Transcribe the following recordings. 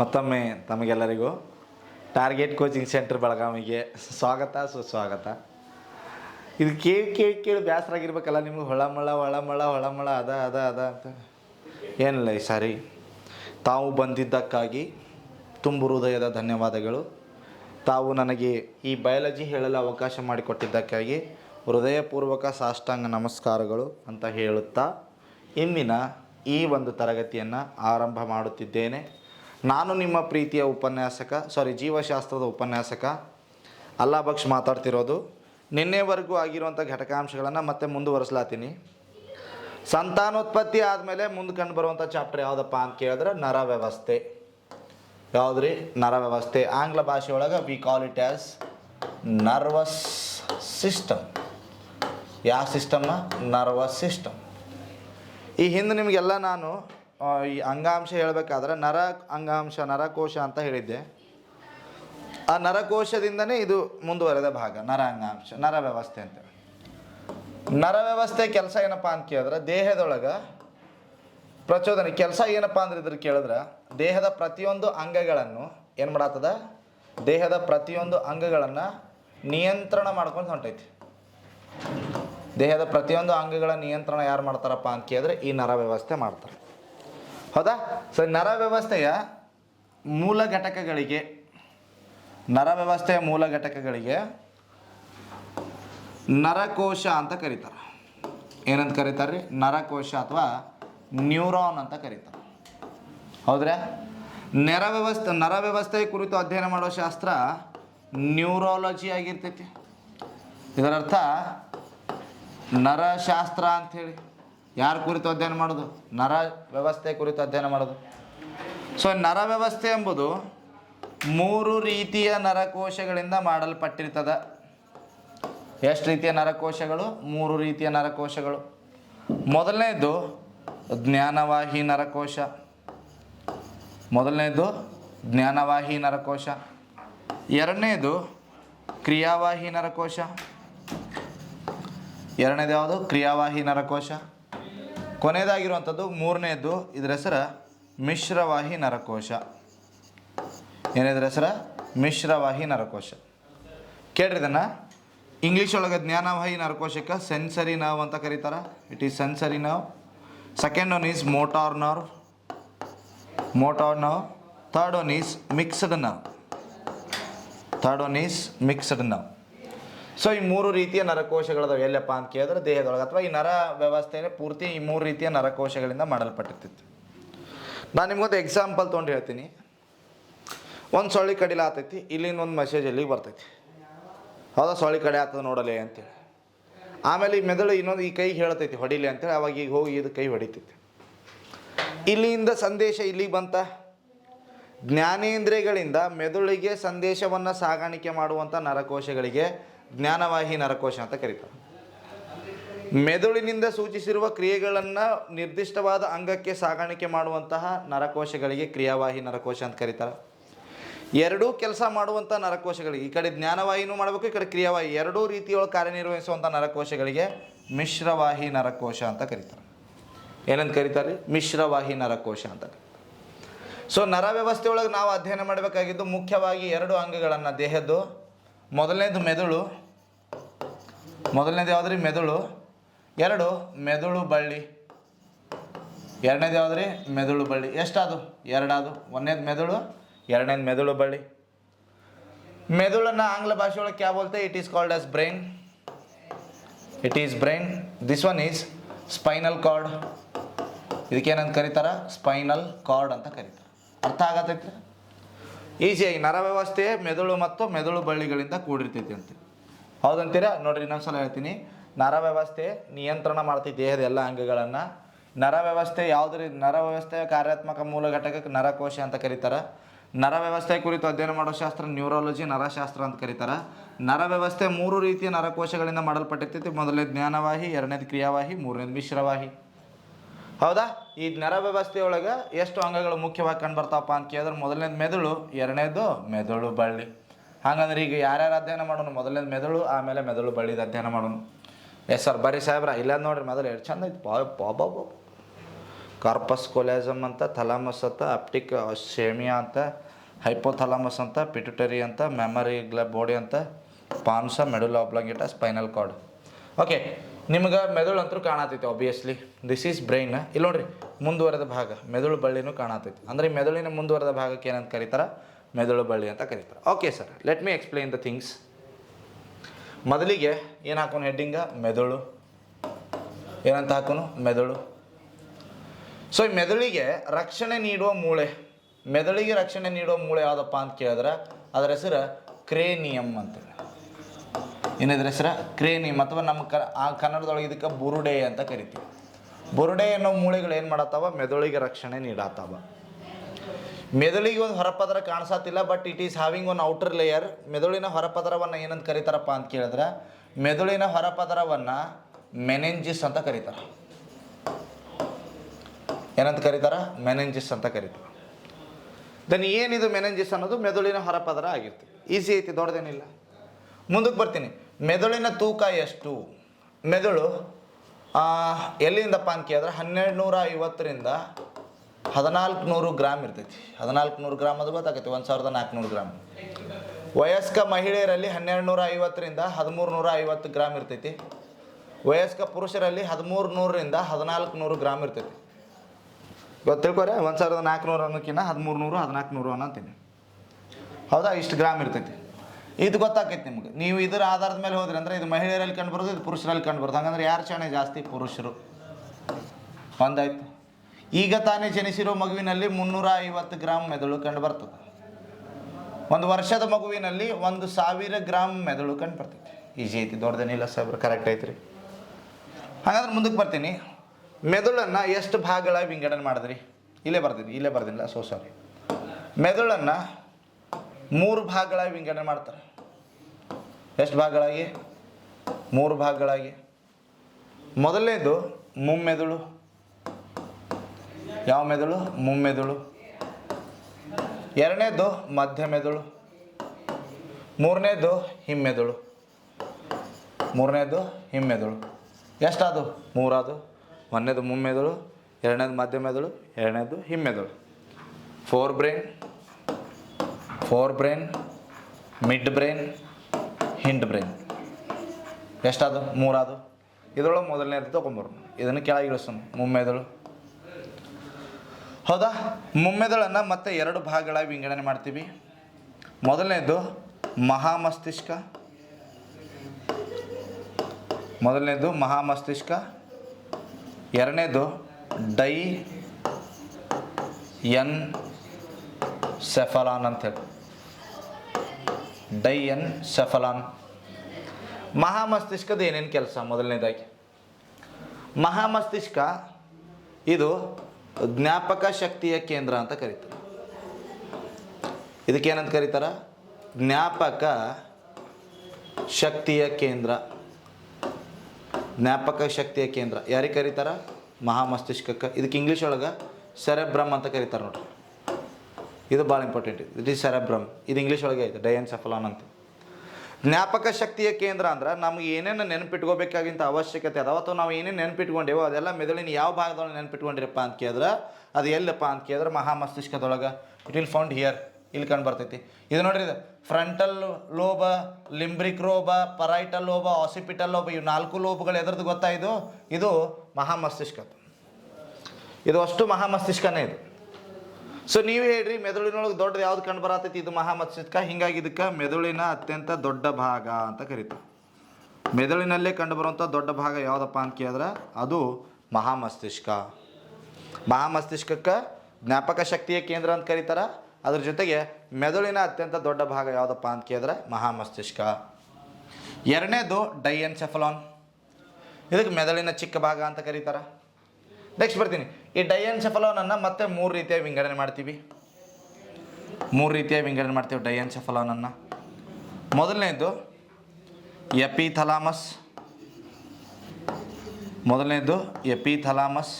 ಮತ್ತೊಮ್ಮೆ ತಮಗೆಲ್ಲರಿಗೂ target coaching centre ಬೆಳಗಾವಿಗೆ ಸ್ವಾಗತ, ಸುಸ್ವಾಗತ. ಇದು ಕೇಳಿ ಕೇಳಿ ಕೇಳಿ ಬೇಸರ ಆಗಿರ್ಬೇಕಲ್ಲ ನಿಮ್ಗೆ? ಹೊಳಮಳ ಹೊಳಮಳ ಹೊಳಮಳ ಅದ ಅದ ಅದ ಅಂತ. ಏನಿಲ್ಲ ಈ ಸಾರಿ. ತಾವು ಬಂದಿದ್ದಕ್ಕಾಗಿ ತುಂಬು ಹೃದಯದ ಧನ್ಯವಾದಗಳು. ತಾವು ನನಗೆ ಈ ಬಯಾಲಜಿ ಹೇಳಲು ಅವಕಾಶ ಮಾಡಿಕೊಟ್ಟಿದ್ದಕ್ಕಾಗಿ ಹೃದಯಪೂರ್ವಕ ಸಾಷ್ಟಾಂಗ ನಮಸ್ಕಾರಗಳು ಅಂತ ಹೇಳುತ್ತಾ, ಇಂದಿನ ಈ ಒಂದು ತರಗತಿಯನ್ನು ಆರಂಭ ಮಾಡುತ್ತಿದ್ದೇನೆ. ನಾನು ನಿಮ್ಮ ಪ್ರೀತಿಯ ಉಪನ್ಯಾಸಕ ಸಾರಿ ಜೀವಶಾಸ್ತ್ರದ ಉಪನ್ಯಾಸಕ, ಅಲ್ಲಾ ಬಕ್ಷ್ ಮಾತಾಡ್ತಿರೋದು. ನಿನ್ನೆವರೆಗೂ ಆಗಿರುವಂಥ ಘಟಕಾಂಶಗಳನ್ನು ಮತ್ತೆ ಮುಂದುವರಿಸ್ಲಾತೀನಿ. ಸಂತಾನೋತ್ಪತ್ತಿ ಆದಮೇಲೆ ಮುಂದೆ ಕಂಡು ಬರುವಂಥ ಚಾಪ್ಟರ್ ಯಾವುದಪ್ಪ ಅಂತ ಕೇಳಿದ್ರೆ ನರ ವ್ಯವಸ್ಥೆ. ಯಾವುದ್ರಿ? ನರ ವ್ಯವಸ್ಥೆ. ಆಂಗ್ಲ ಭಾಷೆಯೊಳಗೆ we call it as nervous system ಯಾವ ಸಿಸ್ಟಮ್ನ ನರ್ವಸ್ ಸಿಸ್ಟಮ್ ಈ ಹಿಂದೆ ನಿಮಗೆಲ್ಲ ನಾನು ಈ ಅಂಗಾಂಶ ಹೇಳಬೇಕಾದ್ರೆ ನರ ಅಂಗಾಂಶ, ನರಕೋಶ ಅಂತ ಹೇಳಿದ್ದೆ. ಆ ನರಕೋಶದಿಂದನೇ ಇದು ಮುಂದುವರೆದ ಭಾಗ, ನರ ಅಂಗಾಂಶ, ನರ ವ್ಯವಸ್ಥೆ ಅಂತ. ನರ ವ್ಯವಸ್ಥೆ ಕೆಲಸ ಏನಪ್ಪ ಅಂತ ಕೇಳಿದ್ರೆ ದೇಹದೊಳಗೆ ಪ್ರಚೋದನೆ, ಕೆಲಸ ಏನಪ್ಪ ಅಂದ್ರೆ ಇದ್ರ ಕೇಳಿದ್ರೆ ದೇಹದ ಪ್ರತಿಯೊಂದು ಅಂಗಗಳನ್ನು ಏನು ಮಾಡತ್ತದ ದೇಹದ ಪ್ರತಿಯೊಂದು ಅಂಗಗಳನ್ನು ನಿಯಂತ್ರಣ ಮಾಡ್ಕೊಂಡು ಹೊಂಟೈತಿ. ದೇಹದ ಪ್ರತಿಯೊಂದು ಅಂಗಗಳ ನಿಯಂತ್ರಣ ಯಾರು ಮಾಡ್ತಾರಪ್ಪ ಅಂತ ಕೇಳಿದ್ರೆ ಈ ನರ ವ್ಯವಸ್ಥೆ ಮಾಡ್ತಾರೆ. ಹೌದಾ? ಸೊ ನರ ವ್ಯವಸ್ಥೆಯ ಮೂಲ ಘಟಕಗಳಿಗೆ, ನರ ವ್ಯವಸ್ಥೆಯ ಮೂಲ ಘಟಕಗಳಿಗೆ ನರಕೋಶ ಅಂತ ಕರೀತಾರೆ. ಏನಂತ ಕರೀತಾರೆ ರೀ ನರಕೋಶ ಅಥವಾ ನ್ಯೂರಾನ್ ಅಂತ ಕರೀತಾರೆ. ಹೌದ್ರಾ? ನರ ವ್ಯವಸ್ಥೆ ನರ ವ್ಯವಸ್ಥೆ ಕುರಿತು ಅಧ್ಯಯನ ಮಾಡೋ ಶಾಸ್ತ್ರ ನ್ಯೂರಾಲಜಿ ಆಗಿರ್ತೈತಿ. ಇದರರ್ಥ ನರಶಾಸ್ತ್ರ ಅಂಥೇಳಿ ಯಾರ ಕುರಿತು ಅಧ್ಯಯನ ಮಾಡೋದು? ನರ ವ್ಯವಸ್ಥೆ ಕುರಿತು ಅಧ್ಯಯನ ಮಾಡೋದು. ಸೊ ನರ ವ್ಯವಸ್ಥೆ ಎಂಬುದು ಮೂರು ರೀತಿಯ ನರಕೋಶಗಳಿಂದ ಮಾಡಲ್ಪಟ್ಟಿರ್ತದ. ಎಷ್ಟು ರೀತಿಯ ನರಕೋಶಗಳು? ಮೂರು ರೀತಿಯ ನರಕೋಶಗಳು. ಮೊದಲನೇದು ಜ್ಞಾನವಾಹಿ ನರಕೋಶ. ಮೊದಲನೇದು ಜ್ಞಾನವಾಹಿ ನರಕೋಶ. ಎರಡನೇದು ಕ್ರಿಯಾವಾಹಿ ನರಕೋಶ. ಎರಡನೇದು ಯಾವುದು? ಕ್ರಿಯಾವಾಹಿ ನರಕೋಶ. ಕೊನೆಯದಾಗಿರುವಂಥದ್ದು ಮೂರನೇದು, ಇದರ ಹೆಸರು ಮಿಶ್ರವಾಹಿ ನರಕೋಶ. ಏನಿದ್ರ ಹೆಸರು? ಮಿಶ್ರವಾಹಿ ನರಕೋಶ. ಕೇಳ್ರಿ ಇದನ್ನು. ಇಂಗ್ಲೀಷ್ ಒಳಗೆ ಜ್ಞಾನವಾಹಿ ನರಕೋಶಕ್ಕೆ ಸೆನ್ಸರಿ ನರ್ವ್ ಅಂತ ಕರೀತಾರೆ. It is sensory nerve second one is motor nerve motor nerve third one is mixed nerve third one is mixed nerve so ಈ ಮೂರು ರೀತಿಯ ನರಕೋಶಗಳದಾವೆ ಎಲ್ಲಪ್ಪ ಅಂತ ಕೇಳಿದ್ರೆ ದೇಹದೊಳಗೆ. ಅಥವಾ ಈ ನರ ವ್ಯವಸ್ಥೆನೇ ಪೂರ್ತಿ ಈ ಮೂರು ರೀತಿಯ ನರಕೋಶಗಳಿಂದ ಮಾಡಲ್ಪಟ್ಟಿರ್ತೈತಿ ನಾನು ನಿಮ್ಗೊಂದು ಎಕ್ಸಾಂಪಲ್ ತೊಗೊಂಡು ಹೇಳ್ತೀನಿ. ಒಂದು ಸೊಳ್ಳಿ ಕಡಿಲ ಆತೈತಿ, ಇಲ್ಲಿಂದ ಒಂದು ಮೆಸೇಜ್ ಅಲ್ಲಿ ಬರ್ತೈತಿ. ಹೌದಾ? ಸೊಳ್ಳಿ ಕಡೆ ಆಗ್ತದೆ ನೋಡಲೆ ಅಂತೇಳಿ. ಆಮೇಲೆ ಈ ಮೆದುಳು ಇನ್ನೊಂದು ಈ ಕೈಗೆ ಹೇಳ್ತೈತಿ, ಹೊಡಿಲಿ ಅಂತೇಳಿ. ಅವಾಗ ಈಗ ಹೋಗಿ ಇದು ಕೈ ಹೊಡಿತೈತಿ. ಇಲ್ಲಿಂದ ಸಂದೇಶ ಇಲ್ಲಿಗೆ ಬಂತ? ಜ್ಞಾನೇಂದ್ರಿಯಗಳಿಂದ ಮೆದುಳಿಗೆ ಸಂದೇಶವನ್ನು ಸಾಗಾಣಿಕೆ ಮಾಡುವಂಥ ನರಕೋಶಗಳಿಗೆ ಜ್ಞಾನವಾಹಿ ನರಕೋಶ ಅಂತ ಕರೀತಾರೆ. ಮೆದುಳಿನಿಂದ ಸೂಚಿಸಿರುವ ಕ್ರಿಯೆಗಳನ್ನು ನಿರ್ದಿಷ್ಟವಾದ ಅಂಗಕ್ಕೆ ಸಾಗಾಣಿಕೆ ಮಾಡುವಂತಹ ನರಕೋಶಗಳಿಗೆ ಕ್ರಿಯಾವಾಹಿ ನರಕೋಶ ಅಂತ ಕರೀತಾರೆ. ಎರಡೂ ಕೆಲಸ ಮಾಡುವಂಥ ನರಕೋಶಗಳಿಗೆ, ಈ ಕಡೆ ಜ್ಞಾನವಾಹಿನೂ ಮಾಡಬೇಕು, ಈ ಕಡೆ ಕ್ರಿಯಾವಾಹಿ, ಎರಡೂ ರೀತಿಯೊಳಗೆ ಕಾರ್ಯನಿರ್ವಹಿಸುವಂಥ ನರಕೋಶಗಳಿಗೆ ಮಿಶ್ರವಾಹಿ ನರಕೋಶ ಅಂತ ಕರೀತಾರೆ. ಏನಂತ ಕರೀತಾರೆ? ಮಿಶ್ರವಾಹಿ ನರಕೋಶ ಅಂತ ಸೊ ನರ ವ್ಯವಸ್ಥೆಯೊಳಗೆ ನಾವು ಅಧ್ಯಯನ ಮಾಡಬೇಕಾಗಿದ್ದು ಮುಖ್ಯವಾಗಿ ಎರಡು ಅಂಗಗಳನ್ನು, ದೇಹದ್ದು ಮೊದಲನೇದು ಮೆದುಳು. ಮೊದಲನೇದು ಯಾವುದ್ರಿ? ಮೆದುಳು. ಎರಡು, ಮೆದುಳು ಬಳ್ಳಿ. ಎರಡನೇದು ಯಾವುದ್ರಿ? ಮೆದುಳು ಬಳ್ಳಿ. ಎಷ್ಟಾದು? ಎರಡಾದು. ಒಂದನೇದು ಮೆದುಳು, ಎರಡನೇದು ಮೆದುಳು ಬಳ್ಳಿ. ಮೆದುಳನ್ನು ಆಂಗ್ಲ ಭಾಷೆ ಒಳಗೆ ಕ್ಯಾ ಬೋಲ್ತೆ it is called as brain it is brain this one is spinal cord ಇದಕ್ಕೇನಂತ ಕರೀತಾರ? ಸ್ಪೈನಲ್ ಕಾರ್ಡ್ ಅಂತ ಕರೀತಾರೆ. ಅರ್ಥ ಆಗತೈತಿ ಈಸಿಯಾಗಿ ನರ ವ್ಯವಸ್ಥೆ ಮೆದುಳು ಮತ್ತು ಮೆದುಳು ಬಳ್ಳಿಗಳಿಂದ ಕೂಡಿರ್ತೈತಿ ಅಂತ. ಹೌದಂತೀರಾ? ನೋಡ್ರಿ, ಇನ್ನೊಂದ್ಸಲ ಹೇಳ್ತೀನಿ. ನರ ವ್ಯವಸ್ಥೆ ನಿಯಂತ್ರಣ ಮಾಡ್ತೈತಿ ದೇಹದ ಎಲ್ಲ ಅಂಗಗಳನ್ನು. ನರ ವ್ಯವಸ್ಥೆ ಯಾವುದ್ರ? ನರ ವ್ಯವಸ್ಥೆಯ ಕಾರ್ಯಾತ್ಮಕ ಮೂಲ ಘಟಕಕ್ಕೆ ನರಕೋಶ ಅಂತ ಕರೀತಾರೆ. ನರ ವ್ಯವಸ್ಥೆ ಕುರಿತು ಅಧ್ಯಯನ ಮಾಡೋ ಶಾಸ್ತ್ರ ನ್ಯೂರಾಲಜಿ, ನರಶಾಸ್ತ್ರ ಅಂತ ಕರೀತಾರೆ. ನರ ವ್ಯವಸ್ಥೆ ಮೂರು ರೀತಿಯ ನರಕೋಶಗಳಿಂದ ಮಾಡಲ್ಪಟ್ಟಿರ್ತೈತಿ. ಮೊದಲನೇ ಜ್ಞಾನವಾಹಿ, ಎರಡನೇದು ಕ್ರಿಯಾವಾಹಿ, ಮೂರನೇದು ಮಿಶ್ರವಾಹಿ. ಹೌದಾ? ಈ ನರ ವ್ಯವಸ್ಥೆಯೊಳಗೆ ಎಷ್ಟು ಅಂಗಗಳು ಮುಖ್ಯವಾಗಿ ಕಂಡು ಬರ್ತಾವಪ್ಪ ಅಂತ ಕೇಳಿದ್ರೆ ಮೊದಲನೇದು ಮೆದುಳು, ಎರಡನೇದು ಮೆದುಳು ಬಳ್ಳಿ. ಹಾಗಂದ್ರೆ ಈಗ ಯಾರ್ಯಾರು ಅಧ್ಯಯನ ಮಾಡೋಣ ಮೊದಲನೇದು ಮೆದುಳು, ಆಮೇಲೆ ಮೆದುಳು ಬಳ್ಳಿದ ಅಧ್ಯಯನ ಮಾಡೋಣ ಎಸ್ ಸರ್ ಬರೀ ಸಾಹೇಬ್ರ, ಇಲ್ಲ ನೋಡ್ರಿ, ಮೊದಲು ಎಷ್ಟು ಚಂದ ಐತಿ. ಕಾರ್ಪಸ್ ಕೊಲ್ಯಾಸಮ್ ಅಂತ, ಥಲಾಮಸ್ ಅಂತ, ಅಪ್ಟಿಕ್ ಸೇಮಿಯಾ ಅಂತ, ಹೈಪೋಥಲಾಮಸ್ ಅಂತ ಪಿಟುಟರಿ ಅಂತ, ಮೆಮರಿ ಗ್ಲ ಬಾಡಿ ಅಂತ pons medulla oblongata spinal cord. Okay ನಿಮ್ಗೆ ಮೆದುಳು ಅಂತೂ ಕಾಣತೈತಿ ಆಬ್ವಿಯಸ್ಲಿ ದಿಸ್ ಈಸ್ ಬ್ರೈನ್ ಇಲ್ಲಿ ನೋಡ್ರಿ, ಮುಂದುವರೆದ ಭಾಗ, ಮೆದುಳು ಬಳ್ಳಿನೂ ಕಾಣತೈತಿ. ಅಂದರೆ ಮೆದುಳಿನ ಮುಂದುವರೆದ ಭಾಗಕ್ಕೆ ಏನಂತ ಕರೀತಾರೆ? ಮೆದುಳು ಬಳ್ಳಿ ಅಂತ ಕರೀತಾರೆ. Okay sir let me explain the things ಮೊದಲಿಗೆ ಏನು ಹಾಕೋನು ಹೆಡ್ಡಿಂಗ ಮೆದುಳು. ಏನಂತ ಹಾಕೋನು? ಮೆದುಳು. ಸೊ ಈ ಮೆದುಳಿಗೆ ರಕ್ಷಣೆ ನೀಡುವ ಮೂಳೆ. ಮೆದುಳಿಗೆ ರಕ್ಷಣೆ ನೀಡುವ ಮೂಳೆ ಯಾವುದಪ್ಪ ಅಂತ ಕೇಳಿದ್ರೆ? ಅದರ ಹೆಸರು ಕ್ರೇನಿಯಮ್ ಅಂತೇಳಿ. ಏನಿದ್ರ ಹೆಸರ ಕ್ರೇನಿ ಅಥವಾ ನಮ್ಮ ಕ, ಆ ಕನ್ನಡದೊಳಗೆ ಇದಕ್ಕೆ ಬುರುಡೆ ಅಂತ ಕರಿತೀವಿ. ಬುರುಡೆ ಅನ್ನೋ ಮೂಳೆಗಳು ಏನು ಮಾಡತ್ತಾವ? ಮೆದುಳಿಗೆ ರಕ್ಷಣೆ ನೀಡತ್ತಾವ. ಮೆದುಳಿಗೆ ಒಂದು ಹೊರಪದರ ಕಾಣಿಸತ್ತಿಲ್ಲ but it is having one outer layer ಮೆದುಳಿನ ಹೊರಪದರವನ್ನು ಏನಂತ ಕರೀತಾರಪ್ಪ ಅಂತ ಕೇಳಿದ್ರೆ, ಮೆದುಳಿನ ಹೊರಪದರವನ್ನು ಮೆನೆಂಜಿಸ್ ಅಂತ ಕರೀತಾರೆ. ಏನಂತ ಕರೀತಾರ? ಮೆನೆಂಜಿಸ್ ಅಂತ ಕರೀತಾರೆ. ದೆನ್ ಏನಿದು ಮೆನೆಂಜಿಸ್ ಅನ್ನೋದು? ಮೆದುಳಿನ ಹೊರಪದರ ಆಗಿರ್ತೀವಿ ಈಸಿ ಐತಿ, ದೊಡ್ಡದೇನಿಲ್ಲ. ಮುಂದಕ್ಕೆ ಬರ್ತೀನಿ. ಮೆದುಳಿನ ತೂಕ ಎಷ್ಟು? ಮೆದುಳು ಎಲ್ಲಿಂದಪ್ಪ ಅಂತ ಕೇಳಿದ್ರೆ ಹನ್ನೆರಡು ನೂರ ಐವತ್ತರಿಂದ ಹದಿನಾಲ್ಕು ನೂರು ಗ್ರಾಮ್ ಇರ್ತೈತಿ. ಹದಿನಾಲ್ಕು ನೂರು ಗ್ರಾಮ್ ಅದು ಗೊತ್ತಾಗೈತಿ ಒಂದು ಸಾವಿರದ ನಾಲ್ಕುನೂರು ಗ್ರಾಮ್ ವಯಸ್ಕ ಮಹಿಳೆಯರಲ್ಲಿ ಹನ್ನೆರಡು ನೂರ ಐವತ್ತರಿಂದ ಹದಿಮೂರು ನೂರ ಐವತ್ತು ಗ್ರಾಮ್ ಇರ್ತೈತಿ. ವಯಸ್ಕ ಪುರುಷರಲ್ಲಿ ಹದಿಮೂರು ನೂರರಿಂದ ಹದಿನಾಲ್ಕು ನೂರು ಗ್ರಾಮ್ ಇರ್ತೈತಿ. ಇವತ್ತು ತಿಳ್ಕೊರೆ, ಒಂದು ಸಾವಿರದ ನಾಲ್ಕುನೂರು ಅನ್ನೋಕ್ಕಿಂತ ಹದಿಮೂರು ನೂರು ಹದಿನಾಲ್ಕು ನೂರು ಅನ್ನಂತೀನಿ ಹೌದಾ? ಇಷ್ಟು ಗ್ರಾಮ್ ಇರ್ತೈತಿ. ಇದು ಗೊತ್ತಾಕೈತಿ ನಿಮ್ಗೆ. ನೀವು ಇದರ ಆಧಾರದ ಮೇಲೆ ಹೋದ್ರೆ ಅಂದ್ರೆ ಇದು ಮಹಿಳೆಯರಲ್ಲಿ ಕಂಡು ಬರೋದು ಇದು ಪುರುಷರಲ್ಲಿ ಕಂಡು ಬರೋದು ಹಂಗಂದ್ರೆ ಯಾರು ಶಾಣೆ ಜಾಸ್ತಿ? ಪುರುಷರು. ಒಂದಾಯ್ತು. ಈಗ ತಾನೇ ಜನಿಸಿರೋ ಮಗುವಿನಲ್ಲಿ ಮುನ್ನೂರ ಐವತ್ತು ಗ್ರಾಮ್ ಮೆದುಳು ಕಂಡು ಬರ್ತದೆ ಒಂದು ವರ್ಷದ ಮಗುವಿನಲ್ಲಿ ಒಂದು ಸಾವಿರ ಗ್ರಾಮ್ ಮೆದುಳು ಕಂಡು ಬರ್ತೈತಿ ಈಜಿ ಐತಿ ದೊಡ್ಡದೇನಿಲ್ಲ ಸಾಬ್ರ ಕರೆಕ್ಟ್ ಐತ್ರಿ. ಹಾಗಾದ್ರೆ ಮುಂದಕ್ಕೆ ಬರ್ತೀನಿ. ಮೆದುಳನ್ನು ಎಷ್ಟು ಭಾಗಗಳ ವಿಂಗಡಣೆ ಮಾಡಿದ್ರಿ? ಇಲ್ಲೇ ಬರ್ತೀನಿ ಇಲ್ಲೇ ಬರ್ದಿಲ್ಲ ಸೋ ಸಾರಿ ಮೆದುಳನ್ನು ಮೂರು ಭಾಗಗಳಾಗಿ ವಿಂಗಡಣೆ ಮಾಡ್ತಾರೆ. ಎಷ್ಟು ಭಾಗಗಳಾಗಿ? ಮೂರು ಭಾಗಗಳಾಗಿ. ಮೊದಲನೇದು ಮುಮ್ಮೆದುಳು. ಯಾವ ಮೆದುಳು? ಮುಮ್ಮೆದುಳು. ಎರಡನೇದು ಮಧ್ಯ ಮೆದುಳು ಮೂರನೇದು ಹಿಮ್ಮೆದುಳು. ಮೂರನೇದು ಹಿಮ್ಮೆದುಳು. ಎಷ್ಟಾದು? ಮೂರಾದು. ಒಂದನೇದು ಮುಮ್ಮೆದುಳು, ಎರಡನೇದು ಮಧ್ಯ ಮೆದುಳು ಎರಡನೇದು ಹಿಮ್ಮೆದುಳು. Fore brain fore brain mid brain hind brain ಎಷ್ಟಾದು? ಮೂರಾದು? ಇದರೊಳಗೆ ಮೊದಲನೇದು ತೊಗೊಂಬರು. ಇದನ್ನು ಕೆಳಗೆ ಮುಮ್ಮೆದಳು. ಹೌದಾ? ಮುಮ್ಮೆದಳನ್ನು ಮತ್ತೆ ಎರಡು ಭಾಗಗಳಾಗಿ ವಿಂಗಡಣೆ ಮಾಡ್ತೀವಿ. ಮೊದಲನೇದು ಮಹಾಮಸ್ತಿಷ್ಕ. ಮೊದಲನೇದು ಮಹಾಮಸ್ತಿಷ್ಕ. ಎರಡನೇದು ಡೈ ಎನ್ ಸೆಫಲಾನ್ ಅಂತೇಳಿ ಡೈ ಎನ್ ಸೆಫಲಾನ್ ಮಹಾಮಸ್ತಿಷ್ಕದ ಏನೇನು ಕೆಲಸ? ಮೊದಲನೇದಾಗಿ. ಮಹಾಮಸ್ತಿಷ್ಕ ಇದು ಜ್ಞಾಪಕ ಶಕ್ತಿಯ ಕೇಂದ್ರ ಅಂತ ಕರೀತಾರೆ. ಇದಕ್ಕೇನಂತ ಕರೀತಾರ? ಜ್ಞಾಪಕ ಶಕ್ತಿಯ ಕೇಂದ್ರ. ಜ್ಞಾಪಕ ಶಕ್ತಿಯ ಕೇಂದ್ರ. ಯಾರಿಗೆ ಕರೀತಾರ? ಮಹಾಮಸ್ತಿಷ್ಕಕ್ಕೆ. ಇದಕ್ಕೆ ಇಂಗ್ಲೀಷ್ ಒಳಗೆ ಸೆರೆಬ್ರಮ್ ಅಂತ ಕರೀತಾರೆ ನೋಡ್ರಿ. ಇದು ಭಾಳ ಇಂಪಾರ್ಟೆಂಟ್. ಇಟ್ ಈಸ್ ಸೆರೆಬ್ರಮ್, ಇದು ಇಂಗ್ಲೀಷ್ ಒಳಗೆ ಐತೆ ಡಯನ್ ಸಫಲಾನ್ ಅಂತ. ಜ್ಞಾಪಕ ಶಕ್ತಿಯ ಕೇಂದ್ರ ಅಂದ್ರೆ ನಮ್ಗೆ ಏನೇನು ನೆನಪಿಟ್ಕೋಬೇಕಾಗಿಂತ ಅವಶ್ಯಕತೆ ಅದಾವ ಅಥವಾ ನಾವು ಏನೇನು ನೆನಪಿಟ್ಕೊಂಡೇವೋ ಅದೆಲ್ಲ ಮೆದುಳಿನ ಯಾವ ಭಾಗದೊಳಗೆ ನೆನಪಿಟ್ಕೊಂಡಿರಪ್ಪ ಅಂತ ಕೇಳಿದ್ರೆ ಅದು ಎಲ್ಲಪ್ಪ ಅಂತ ಕೇಳಿದ್ರೆ ಮಹಾಮಸ್ತಿಷ್ಕದೊಳಗೆ ಇಟ್ ವಿಲ್ ಫೌಂಡ್ ಹಿಯರ್ ಇಲ್ಲಿ ಕಂಡು ಬರ್ತೈತಿ. ಇದು ನೋಡ್ರಿ ಇದು ಫ್ರಂಟಲ್ ಲೋಬ ಲಿಂಬ್ರಿಕ್ ಲೋಬ ಪರೈಟಲ್ ಲೋಬ ಆಸಿಪಿಟಲ್ ಲೋಬ ಇವು ನಾಲ್ಕು ಲೋಬಗಳು ಎದ್ರದ್ದು ಗೊತ್ತಾ ಇದು? ಇದು ಮಹಾಮಸ್ತಿಷ್ಕ. ಇದು ಅಷ್ಟು ಮಹಾಮಸ್ತಿಷ್ಕನೇ ಇದು. ಸೊ ನೀವು ಹೇಳ್ರಿ, ಮೆದುಳಿನೊಳಗೆ ದೊಡ್ಡದು ಯಾವ್ದು ಕಂಡು ಬರತೈತಿ? ಇದು ಮಹಾಮಸ್ತಿಷ್ಕ ಹಿಂಗಾಗಿ ಇದಕ್ಕೆ ಮೆದುಳಿನ ಅತ್ಯಂತ ದೊಡ್ಡ ಭಾಗ ಅಂತ ಕರೀತಾರೆ. ಮೆದುಳಿನಲ್ಲೇ ಕಂಡು ಬರುವಂಥ ದೊಡ್ಡ ಭಾಗ ಯಾವುದಪ್ಪ ಅಂತ ಕೇಳಿದ್ರೆ, ಅದು ಮಹಾಮಸ್ತಿಷ್ಕ ಮಹಾಮಸ್ತಿಷ್ಕಕ್ಕೆ ಜ್ಞಾಪಕ ಶಕ್ತಿಯ ಕೇಂದ್ರ ಅಂತ ಕರೀತಾರೆ. ಅದ್ರ ಜೊತೆಗೆ ಮೆದುಳಿನ ಅತ್ಯಂತ ದೊಡ್ಡ ಭಾಗ ಯಾವುದಪ್ಪ ಅಂತ ಕೇಳಿದ್ರೆ ಮಹಾಮಸ್ತಿಷ್ಕ ಎರಡನೇದು ಡೈಎನ್ಸೆಫಲಾನ್ ಇದಕ್ಕೆ ಮೆದುಳಿನ ಚಿಕ್ಕ ಭಾಗ ಅಂತ ಕರೀತಾರೆ. ನೆಕ್ಸ್ಟ್ ಬರ್ತೀನಿ. ಈ ಡೈಎನ್ಸೆಫಲಾನನ್ನು ಮತ್ತೆ ಮೂರು ರೀತಿಯ ವಿಂಗಡಣೆ ಮಾಡ್ತೀವಿ. ಮೂರು ರೀತಿಯ ವಿಂಗಡಣೆ ಮಾಡ್ತೀವಿ ಡಯನ್ಸೆಫಲೋನನ್ನು ಮೊದಲನೇದು ಎಪಿಥಲಾಮಸ್. ಮೊದಲನೇದು ಎಪಿಥಲಾಮಸ್.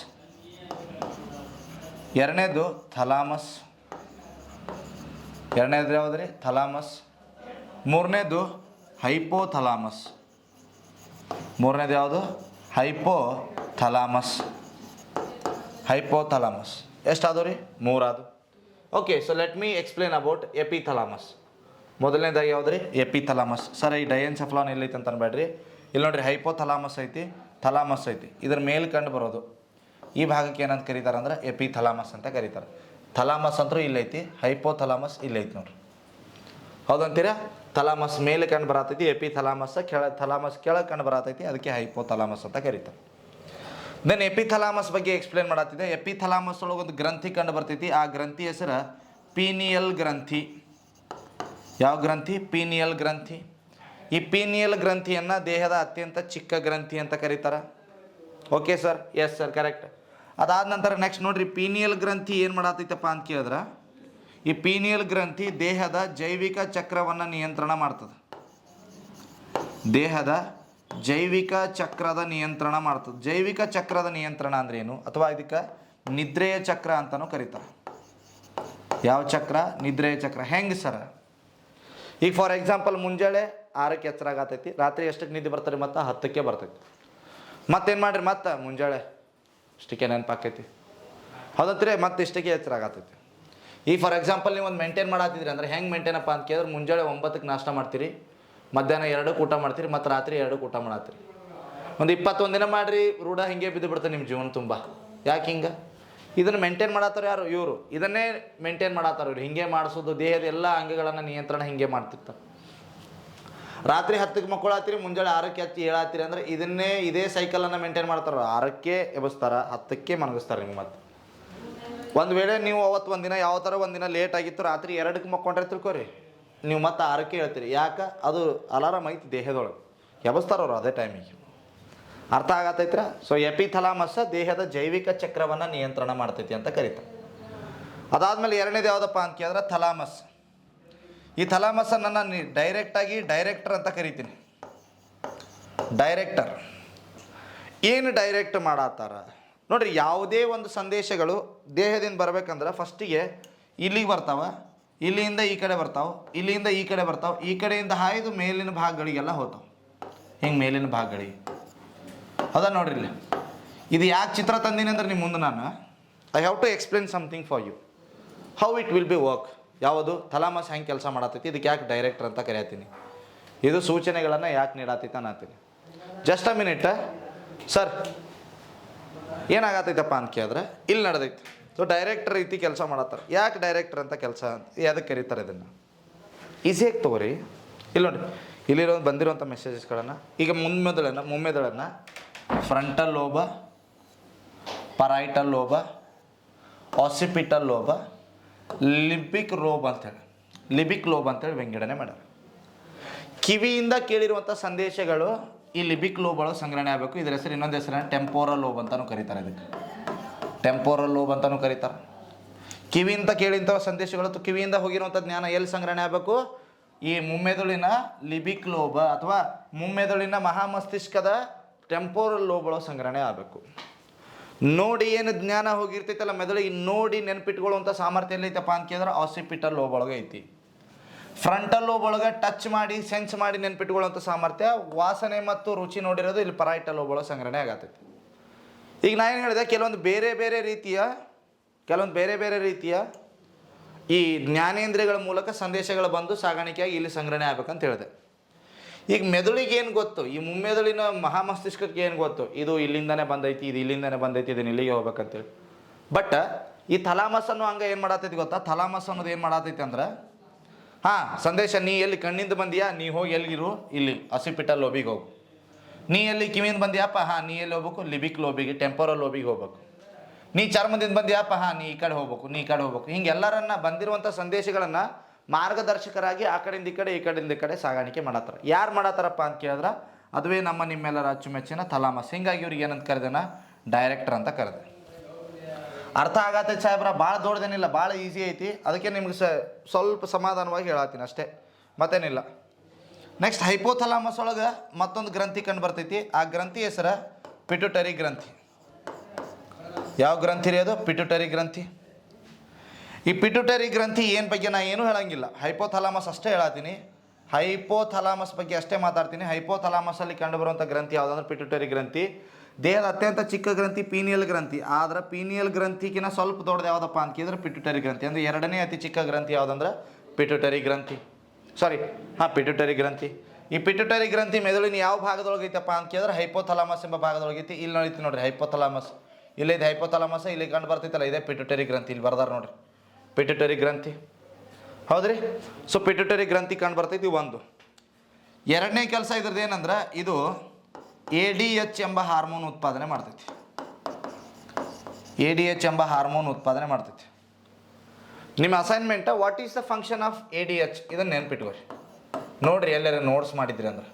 ಎರಡನೇದು ಥಲಾಮಸ್. ಎರಡನೇದು ಯಾವುದ್ರಿ? ಥಲಾಮಸ್. ಮೂರನೇದು ಹೈಪೋಥಲಾಮಸ್. ಮೂರನೇದು ಯಾವುದು? ಹೈಪೋ ಥಲಾಮಸ್ ಹೈಪೋಥಲಾಮಸ್ ಎಷ್ಟಾದವು ರೀ ಮೂರಾದು okay so let me explain about epithalamus ಮೊದಲನೇದಾಗಿ ಯಾವ್ದು ರೀ ಎಪಿಥಲಾಮಸ್ ಸರ್, ಈ ಡಯನ್ಸೆಫ್ಲಾನ್ ಎಲ್ಲೈತೆ ಅಂತ ಅನ್ಬೇಡ್ರಿ. ಇಲ್ಲಿ ನೋಡ್ರಿ ಹೈಪೋಥಲಾಮಸ್ ಐತಿ ಥಲಾಮಸ್ ಐತಿ. ಇದ್ರ ಮೇಲೆ ಕಂಡು ಬರೋದು. ಈ ಭಾಗಕ್ಕೆ ಏನಂತ ಕರೀತಾರೆ ಅಂದ್ರೆ ಎಪಿಥಲಾಮಸ್ ಅಂತ ಕರೀತಾರೆ. ಥಲಾಮಸ್ ಅಂತೂ ಇಲ್ಲೈತಿ ಹೈಪೋಥಲಾಮಸ್ ಇಲ್ಲೈತಿ ನೋಡ್ರಿ. ಹೌದಂತೀರಾ? ಥಲಾಮಸ್ ಮೇಲೆ ಕಂಡು ಬರತೈತಿ ಎಪಿ ಥಲಾಮಸ್ ಕೆಳ ಥಲಾಮಸ್ ಕೆಳಗೆ ಕಂಡು ಬರತೈತಿ, ಅದಕ್ಕೆ ಹೈಪೋಥಲಾಮಸ್ ಅಂತ ಕರೀತಾರೆ. ದೆನ್ ಎಪಿಥಲಾಮಸ್ ಬಗ್ಗೆ ಎಕ್ಸ್ಪ್ಲೇನ್ ಮಾಡತ್ತಿದೆ ಎಪಿಥಲಾಮಸ್ ಒಳಗೆ ಒಂದು ಗ್ರಂಥಿ ಕಂಡು ಬರ್ತೈತಿ. ಆ ಗ್ರಂಥಿ ಹೆಸರು ಪೀನಿಯಲ್ ಗ್ರಂಥಿ. ಯಾವ ಗ್ರಂಥಿ? ಪೀನಿಯಲ್ ಗ್ರಂಥಿ. ಈ ಪೀನಿಯಲ್ ಗ್ರಂಥಿಯನ್ನು ದೇಹದ ಅತ್ಯಂತ ಚಿಕ್ಕ ಗ್ರಂಥಿ ಅಂತ ಕರೀತಾರೆ. Okay sir yes sir correct ಅದಾದ ನಂತರ ನೆಕ್ಸ್ಟ್ ನೋಡ್ರಿ, ಪೀನಿಯಲ್ ಗ್ರಂಥಿ ಏನು ಮಾಡತ್ತೈತಪ್ಪ ಅಂತ ಕೇಳಿದ್ರೆ. ಈ ಪೀನಿಯಲ್ ಗ್ರಂಥಿ ದೇಹದ ಜೈವಿಕ ಚಕ್ರವನ್ನು ನಿಯಂತ್ರಣ ಮಾಡ್ತದೆ. ದೇಹದ ಜೈವಿಕ ಚಕ್ರದ ನಿಯಂತ್ರಣ ಮಾಡ್ತದೆ. ಜೈವಿಕ ಚಕ್ರದ ನಿಯಂತ್ರಣ ಅಂದ್ರೆ ಏನು? ಅಥವಾ ಇದಕ್ಕೆ ನಿದ್ರೆಯ ಚಕ್ರ ಅಂತಲೂ ಕರೀತಾರೆ. ಯಾವ ಚಕ್ರ? ನಿದ್ರೆಯ ಚಕ್ರ. ಹೆಂಗೆ ಸರ್? ಈಗ ಫಾರ್ ಎಕ್ಸಾಂಪಲ್ ಮುಂಜಾಳೆ ಆರಕ್ಕೆ ಎಚ್ಚರಾಗತೈತಿ ರಾತ್ರಿ ಎಷ್ಟಕ್ಕೆ ನಿದ್ದೆ ಬರ್ತಾರೆ ಮತ್ತು? ಹತ್ತಕ್ಕೆ ಬರ್ತೈತಿ. ಮತ್ತೇನು ಮಾಡ್ರಿ ಮತ್ತೆ? ಮುಂಜಾಳೆ. ಇಷ್ಟಕ್ಕೆ ನೆನಪಾಕೈತಿ ಹೌದತ್ರಿ ಮತ್ತೆ ಇಷ್ಟಕ್ಕೆ ಎಚ್ಚರಾಗತೈತಿ ಆಗತೈತಿ ಈ ಫಾರ್ ಎಕ್ಸಾಂಪಲ್ ನೀವು ಒಂದು ಮೇಂಟೈನ್ ಮಾಡತ್ತಿದ್ರಿ ಅಂದ್ರೆ ಹೆಂಗೆ ಮೇಂಟೈನಪ್ಪ ಅಂತ ಕೇಳಿದ್ರೆ ಮುಂಜಾನೆ ಒಂಬತ್ತಕ್ಕೆ ನಾಷ್ಟ ಮಾಡ್ತೀರಿ. ಮಧ್ಯಾಹ್ನ ಎರಡಕ್ಕೆ ಊಟ ಮಾಡ್ತೀರಿ, ಮತ್ತು ರಾತ್ರಿ ಎರಡಕ್ಕೆ ಊಟ ಮಾಡತ್ತೀರಿ ಒಂದು ಇಪ್ಪತ್ತೊಂದು ದಿನ ಮಾಡಿರಿ, ರೂಢ ಹಿಂಗೆ ಬಿದ್ದು ಬಿಡ್ತಾರೆ ನಿಮ್ಮ ಜೀವನ ತುಂಬ. ಯಾಕೆ ಹಿಂಗೆ? ಇದನ್ನು ಮೇಂಟೈನ್ ಮಾಡತ್ತಾರ ಯಾರು? ಇವರು. ಇದನ್ನೇ ಮೇಂಟೈನ್ ಮಾಡತ್ತಾರ ಇವ್ರು. ಹಿಂಗೆ ಮಾಡಿಸೋದು, ದೇಹದ ಎಲ್ಲ ಅಂಗಗಳನ್ನು ನಿಯಂತ್ರಣ ಹಿಂಗೆ ಮಾಡ್ತಿರ್ತಾರೆ. ರಾತ್ರಿ ಹತ್ತಕ್ಕೆ ಮಕ್ಕಳಾತ್ತೀರಿ ಮುಂಜಾನೆ ಆರಕ್ಕೆ ಹತ್ತಿ ಏಳಾತೀರಿ ಅಂದ್ರೆ ಇದನ್ನೇ ಇದೇ ಸೈಕಲನ್ನು ಮೇಂಟೈನ್ ಮಾಡ್ತಾರೆ. ಆರಕ್ಕೆ ಎಬ್ಬಿಸ್ತಾರ, ಹತ್ತಕ್ಕೆ ಮನಗಿಸ್ತಾರೆ ನಿಮ್ಗೆ ಮತ್ತೆ. ಒಂದು ವೇಳೆ ನೀವು ಅವತ್ತು ಒಂದಿನ ಯಾವ ಥರ ಒಂದಿನ ಲೇಟ್ ಆಗಿತ್ತು, ರಾತ್ರಿ ಎರಡಕ್ಕೆ ಮಕ್ಕೊಂಡ್ರೆ ತಿಳ್ಕೊರಿ. ನೀವು ಮತ್ತೆ ಆರಕ್ಕೆ ಹೇಳ್ತೀರಿ. ಯಾಕೆ? ಅದು ಅಲಾರಾಮ್ ಐತಿ ದೇಹದೊಳಗೆ. ಎಬಸ್ತಾರ ಅವ್ರು ಅದೇ ಟೈಮಿಗೆ ಅರ್ಥ ಆಗತ್ತೈತ್ರ ಸೊ ಎಪಿಥಲಾಮಸ್ ದೇಹದ ಜೈವಿಕ ಚಕ್ರವನ್ನು ನಿಯಂತ್ರಣ ಮಾಡ್ತೈತಿ ಅಂತ ಕರೀತಾರೆ. ಅದಾದಮೇಲೆ ಎರಡನೇದು ಯಾವುದಪ್ಪ ಅಂತ ಕೇಳಿದ್ರೆ ಥಲಾಮಸ್. ಈ ಥಲಾಮಸನ್ನು ನಾನು ಡೈರೆಕ್ಟಾಗಿ ಡೈರೆಕ್ಟರ್ ಅಂತ ಕರಿತೀನಿ. ಡೈರೆಕ್ಟರ್ ಏನು ಡೈರೆಕ್ಟ್ ಮಾಡತ್ತಾರ ನೋಡಿರಿ, ಯಾವುದೇ ಒಂದು ಸಂದೇಶಗಳು ದೇಹದಿಂದ ಬರ್ಬೇಕಂದ್ರೆ ಫಸ್ಟಿಗೆ ಇಲ್ಲಿಗೆ ಬರ್ತಾವ. ಇಲ್ಲಿಂದ ಈ ಕಡೆ ಬರ್ತಾವೆ, ಇಲ್ಲಿಂದ ಈ ಕಡೆ ಬರ್ತಾವೆ, ಈ ಕಡೆಯಿಂದ ಹಾಯ್ದು ಮೇಲಿನ ಭಾಗಗಳಿಗೆಲ್ಲ ಹೋತಾವೆ. ಹಿಂಗೆ ಮೇಲಿನ ಭಾಗಗಳಿಗೆ ಅದ ನೋಡ್ರಿ ಇಲ್ಲಿ. ಇದು ಯಾಕೆ ಚಿತ್ರ ತಂದೀನಿ ಅಂದ್ರೆ ನಿಮ್ಮ ಮುಂದೆ ನಾನು. I have to explain something for you how it will be work ಯಾವುದು? ಥಲಾಮಸ್ ಹೆಂಗೆ ಕೆಲಸ ಮಾಡತ್ತೈತಿ ಇದಕ್ಕೆ ಯಾಕೆ ಡೈರೆಕ್ಟರ್ ಅಂತ ಕರೆಯತ್ತೀನಿ. ಇದು ಸೂಚನೆಗಳನ್ನು ಯಾಕೆ ನೀಡತ್ತೈತೆ ಅನ್ನತ್ತೀನಿ. ಜಸ್ಟ್ ಅ ಮಿನಿಟ್ ಸರ್ ಏನಾಗತ್ತೈತಪ್ಪ ಅಂತ ಕೇಳಿದ್ರೆ, ಇಲ್ಲಿ ನಡೆದೈತಿ. ಸೊ ಡೈರೆಕ್ಟರ್ ರೀತಿ ಕೆಲಸ ಮಾಡತ್ತಾರೆ. ಯಾಕೆ ಡೈರೆಕ್ಟರ್ ಅಂತ ಕೆಲಸ ಯಾವುದಕ್ಕೆ ಕರೀತಾರೆ ಇದನ್ನು. ಈಸಿಯಾಗಿ ತಗೋರಿ. ಇಲ್ಲ ನೋಡಿ ಇಲ್ಲಿರೋ ಬಂದಿರೋಂಥ ಮೆಸೇಜಸ್ಗಳನ್ನು ಈಗ ಮುಂದೆದಳನ್ನು ಮುಮ್ಮೆದಳನ್ನು ಫ್ರಂಟಲ್ ಲೋಬ ಪರೈಟಲ್ ಲೋಬ ಆಸಿಪಿಟಲ್ ಲೋಬ ಲಿಬಿಕ್ ರೋಬ್ ಅಂತೇಳಿ ಲಿಬಿಕ್ ಲೋಬ್ ಅಂತೇಳಿ ವಿಂಗಡಣೆ ಮಾಡ್ಯಾರ. ಕಿವಿಯಿಂದ ಕೇಳಿರುವಂಥ ಸಂದೇಶಗಳು ಈ ಲಿಬಿಕ್ ಲೋಬ್ ಒಳಗೆ ಸಂಗ್ರಹಣೆ ಆಗಬೇಕು. ಇದರ ಹೆಸರು ಇನ್ನೊಂದು ಹೆಸರು ಟೆಂಪೋರಲ್ ಲೋಬ್ ಅಂತಲೂ ಕರೀತಾರೆ ಇದಕ್ಕೆ. ಟೆಂಪೋರಲ್ ಲೋಬ್ ಅಂತಲೂ ಕರೀತಾರೆ. ಕಿವಿಯಿಂದ ಕೇಳಿದಂಥ ಸಂದೇಶಗಳು ಕಿವಿಯಿಂದ ಹೋಗಿರುವಂಥ ಜ್ಞಾನ ಎಲ್ಲಿ ಸಂಗ್ರಹಣೆ ಆಗಬೇಕು? ಈ ಮುಮ್ಮೆದುಳಿನ ಲಿಬಿಕ್ ಲೋಬ ಅಥವಾ ಮುಮ್ಮೆದುಳಿನ ಮಹಾಮಸ್ತಿಷ್ಕದ ಟೆಂಪೋರಲ್ ಲೋಬ್ ಒಳಗೆ ಸಂಗ್ರಹಣೆ ಆಗಬೇಕು. ನೋಡಿ ಏನು ಜ್ಞಾನ ಹೋಗಿರ್ತೈತಲ್ಲ ಮೆದುಳಿಗೆ ನೋಡಿ ನೆನ್ಪಿಟ್ಕೊಳ್ಳುವಂಥ ಸಾಮರ್ಥ್ಯ ಎಲ್ಲೈತಪ್ಪ ಅಂತ ಕೇಳಿದ್ರೆ ಆಸಿಪಿಟಲ್ ಲೋಬ್ ಒಳಗೆ ಐತಿ. ಫ್ರಂಟಲ್ ಲೋಬ್ ಒಳಗೆ ಟಚ್ ಮಾಡಿ ಸೆನ್ಸ್ ಮಾಡಿ ನೆನ್ಪಿಟ್ಕೊಳ್ಳುವಂಥ ಸಾಮರ್ಥ್ಯ, ವಾಸನೆ ಮತ್ತು ರುಚಿ ನೋಡಿರೋದು ಇಲ್ಲಿ ಪರಾಯಿಟಲ್ ಲೋಬ್ ಒಳಗೆ ಸಂಗ್ರಹಣೆ ಆಗತ್ತೈತಿ ಈಗ ನಾನು ಏನು ಹೇಳಿದೆ, ಕೆಲವೊಂದು ಬೇರೆ ಬೇರೆ ರೀತಿಯ, ಕೆಲವೊಂದು ಬೇರೆ ಬೇರೆ ರೀತಿಯ ಈ ಜ್ಞಾನೇಂದ್ರಿಯಗಳ ಮೂಲಕ ಸಂದೇಶಗಳು ಬಂದು ಸಾಗಾಣಿಕೆಯಾಗಿ ಇಲ್ಲಿ ಸಂಗ್ರಹಣೆ ಆಗ್ಬೇಕಂತ ಹೇಳಿದೆ. ಈಗ ಮೆದುಳಿಗೆ ಏನು ಗೊತ್ತು? ಈ ಮುಮ್ಮೆದುಳಿನ ಮಹಾಮಸ್ತಿಷ್ಕಕ್ಕೆ ಏನು ಗೊತ್ತು? ಇದು ಇಲ್ಲಿಂದನೇ ಬಂದೈತಿ, ಇದು ಇಲ್ಲಿಂದನೇ ಬಂದೈತಿ, ಇದನ್ನು ಇಲ್ಲಿಗೆ ಹೋಗ್ಬೇಕಂತೇಳಿ. ಬಟ್ ಈ ಥಲಾಮಸ್ ಅನ್ನೋ ಹಂಗೆ ಏನು ಮಾಡತೈತಿ ಗೊತ್ತಾ? ಥಲಾಮಸ್ ಅನ್ನೋದು ಏನು ಮಾಡತೈತಿ ಅಂದ್ರೆ, ಹಾಂ, ಸಂದೇಶ, ನೀ ಎಲ್ಲಿ ಕಣ್ಣಿಂದ ಬಂದಿಯಾ? ನೀ ಹೋಗಿ ಎಲ್ಲಿಗಿರು ಇಲ್ಲಿ ಹಸಿಪಿಟಲ್ ಲೋಬಿಗೆ ಹೋಗು. ನೀ ಎಲ್ಲಿ ಕಿವಿಯಿಂದ ಬಂದ್ಯಾಪ ಹಾ, ನೀ ಎಲ್ಲಿ ಹೋಗ್ಬೇಕು? ಲಿಬಿಕ್ ಲೋಬಿಗೆ, ಟೆಂಪೋರಲ್ ಲೋಬಿಗೆ ಹೋಗ್ಬೇಕು. ನೀ ಚರ್ಮದಿಂದ ಬಂದ್ಯಾಪ ಹಾ, ನೀ ಈ ಕಡೆ ಹೋಗ್ಬೇಕು, ನೀ ಈ ಕಡೆ ಹೋಗ್ಬೇಕು. ಹಿಂಗೆ ಎಲ್ಲರನ್ನ ಬಂದಿರುವಂಥ ಸಂದೇಶಗಳನ್ನು ಮಾರ್ಗದರ್ಶಕರಾಗಿ ಆ ಕಡೆಯಿಂದ ಈ ಕಡೆ, ಈ ಕಡೆಯಿಂದ ಈ ಕಡೆ ಸಾಗಾಣಿಕೆ ಮಾಡತ್ತಾರ. ಯಾರು ಮಾಡತ್ತಾರಪ್ಪ ಅಂತ ಕೇಳಿದ್ರೆ? ಅದುವೇ ನಮ್ಮ ನಿಮ್ಮೆಲ್ಲರ ಅಚ್ಚುಮೆಚ್ಚಿನ ಥಲಾಮಸ್ ಹಿಂಗಾಗಿ ಇವ್ರಿಗೆ ಏನಂತ ಕರೆದನ? ಡೈರೆಕ್ಟರ್ ಅಂತ ಕರೆದೆ. ಅರ್ಥ ಆಗತ್ತೆ ಸಾಹೇಬ್ರ ಭಾಳ ದೊಡ್ಡದೇನಿಲ್ಲ ಭಾಳ ಈಸಿ ಐತಿ. ಅದಕ್ಕೆ ನಿಮ್ಗೆ ಸ್ವಲ್ಪ ಸಮಾಧಾನವಾಗಿ ಹೇಳತ್ತೀನಿ ಅಷ್ಟೇ. ಮತ್ತೇನಿಲ್ಲ. ನೆಕ್ಸ್ಟ್ ಹೈಪೋಥಲಾಮಸ್ ಒಳಗೆ ಮತ್ತೊಂದು ಗ್ರಂಥಿ ಕಂಡು ಬರ್ತೈತಿ. ಆ ಗ್ರಂಥಿ ಹೆಸರು ಪಿಟುಟರಿ ಗ್ರಂಥಿ. ಯಾವ ಗ್ರಂಥಿ ರೀ ಅದು? ಪಿಟುಟರಿ ಗ್ರಂಥಿ. ಈ ಪಿಟುಟರಿ ಗ್ರಂಥಿ ಏನು ಬಗ್ಗೆ ನಾ ಏನೂ ಹೇಳಂಗಿಲ್ಲ. ಹೈಪೋಥಲಾಮಸ್ ಅಷ್ಟೇ ಹೇಳತ್ತೀನಿ ಹೈಪೋಥಲಾಮಸ್ ಬಗ್ಗೆ ಅಷ್ಟೇ ಮಾತಾಡ್ತೀನಿ. ಹೈಪೋಥಲಾಮಸಲ್ಲಿ ಕಂಡುಬರುವಂಥ ಗ್ರಂಥಿ ಯಾವುದಂದ್ರೆ ಪಿಟುಟರಿ ಗ್ರಂಥಿ. ದೇಹದ ಅತ್ಯಂತ ಚಿಕ್ಕ ಗ್ರಂಥಿ ಪೀನಿಯಲ್ ಗ್ರಂಥಿ. ಆದ್ರೆ ಪೀನಿಯಲ್ ಗ್ರಂಥಿಗಿನ ಸ್ವಲ್ಪ ದೊಡ್ಡದು ಯಾವುದಪ್ಪ ಅಂತ ಕೇಳಿದ್ರೆ ಪಿಟುಟರಿ ಗ್ರಂಥಿ. ಅಂದರೆ ಎರಡನೇ ಅತಿ ಚಿಕ್ಕ ಗ್ರಂಥಿ ಯಾವುದಂದ್ರೆ ಪಿಟುಟರಿ ಗ್ರಂಥಿ. ಸಾರಿ ಹಾಂ ಪಿಟ್ಯುಟರಿ ಗ್ರಂಥಿ. ಈ ಪಿಟ್ಯುಟರಿ ಗ್ರಂಥಿ ಮೆದುಳಿನ ಯಾವ ಭಾಗದೊಳಗೈತಪ್ಪ ಅಂತ ಕೇಳಿದ್ರೆ ಹೈಪೋಥಲಾಮಸ್ ಎಂಬ ಭಾಗದೊಳಗೈತಿ ಇಲ್ಲಿ ನೋಡಿತಿ ನೋಡ್ರಿ ಹೈಪೋಥಲಾಮಸ್ ಇಲ್ಲಿದೆ ಹೈಪೋಥಲಾಮಸ್ ಇಲ್ಲಿ ಕಂಡು ಬರ್ತೈತಲ್ಲ, ಇದೇ ಪಿಟ್ಯುಟರಿ ಗ್ರಂಥಿ ಇಲ್ಲಿ ಬರ್ದಾರ ನೋಡ್ರಿ. ಪಿಟ್ಯುಟರಿ ಗ್ರಂಥಿ. ಹೌದ್ರಿ? ಸೊ ಪಿಟ್ಯುಟರಿ ಗ್ರಂಥಿ ಕಂಡು ಬರ್ತೈತಿ ಒಂದು. ಎರಡನೇ ಕೆಲಸ ಇದ್ರದ್ದು ಏನಂದ್ರೆ, ಇದು ಎ ಡಿ ಎಚ್ ಎಂಬ ಹಾರ್ಮೋನ್ ಉತ್ಪಾದನೆ ಮಾಡ್ತೈತಿ. ಎ ಡಿ ಎಚ್ ಎಂಬ ಹಾರ್ಮೋನ್ ಉತ್ಪಾದನೆ ಮಾಡ್ತೈತಿ. ನಿಮ್ಮ assignment what is the function of A D H ಇದನ್ನು ನೆನ್ಪಿಟ್ಕೊರಿ ನೋಡ್ರಿ ಎಲ್ಲರೂ ನೋಟ್ಸ್ ಮಾಡಿದ್ರಿ ಅಂದ್ರೆ.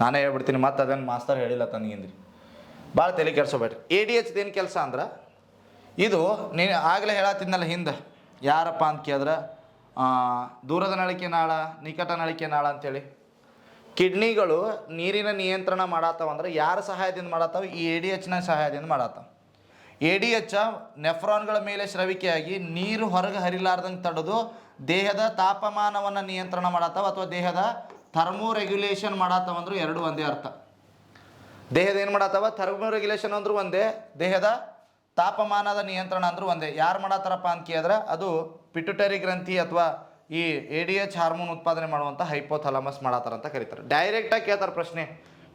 ನಾನೇ ಹೇಳ್ಬಿಡ್ತೀನಿ, ಮತ್ತೆ ಅದನ್ನು ಮಾಸ್ತರ್ ಹೇಳಿಲ್ಲ ತನಗಿಂದ್ರಿ ಭಾಳ ತಲೆ ಕೆಡ್ಸೋಬೇಡ್ರಿ ಎ ಡಿ ಎಚ್ ಏನು ಕೆಲಸ ಅಂದ್ರೆ, ಇದು ನೀನು ಆಗಲೇ ಹೇಳತ್ತಿದ್ನಲ್ಲ ಹಿಂದೆ, ಯಾರಪ್ಪ ಅಂತ ಕೇಳಿದ್ರೆ ದೂರದ ನಳಿಕೆ ನಾಳ ನಿಕಟ ನಳಿಕೆ ನಾಳ ಅಂತೇಳಿ. ಕಿಡ್ನಿಗಳು ನೀರಿನ ನಿಯಂತ್ರಣ ಮಾಡತ್ತಾವಂದ್ರೆ ಯಾರ ಸಹಾಯದಿಂದ ಮಾಡತ್ತಾವ ಈ ಎ ಡಿ ಎಚ್ನ ಸಹಾಯದಿಂದ ಮಾಡತ್ತಾವ ಎ ಡಿ ಎಚ್ ನೆಫ್ರಾನ್ಗಳ ಮೇಲೆ ಶ್ರವಿಕೆಯಾಗಿ ನೀರು ಹೊರಗೆ ಹರಿಲಾರ್ದಂಗೆ ತಡೆದು ದೇಹದ ತಾಪಮಾನವನ್ನು ನಿಯಂತ್ರಣ ಮಾಡತ್ತವ ಅಥವಾ ದೇಹದ ಥರ್ಮೋ ರೆಗ್ಯುಲೇಷನ್ ಮಾಡತ್ತಾವ ಅಂದ್ರೆ ಎರಡು ಒಂದೇ ಅರ್ಥ. ದೇಹದ ಏನು ಮಾಡತ್ತವ? ಥರ್ಮೋ ರೆಗ್ಯುಲೇಷನ್ ಅಂದ್ರೂ ಒಂದೇ, ದೇಹದ ತಾಪಮಾನದ ನಿಯಂತ್ರಣ ಅಂದ್ರೆ ಒಂದೇ. ಯಾರು ಮಾಡತ್ತಾರಪ್ಪ ಅಂತ ಕೇಳಿದ್ರೆ ಅದು ಪಿಟ್ಯುಟರಿ ಗ್ರಂಥಿ ಅಥವಾ ಈ ಎ ಡಿ ಎಚ್ ಹಾರ್ಮೋನ್ ಉತ್ಪಾದನೆ ಮಾಡುವಂಥ ಹೈಪೋಥಲಮಸ್ ಮಾಡತ್ತಾರ ಅಂತ ಕರೀತಾರೆ. ಡೈರೆಕ್ಟಾಗಿ ಕೇಳ್ತಾರೆ ಪ್ರಶ್ನೆ.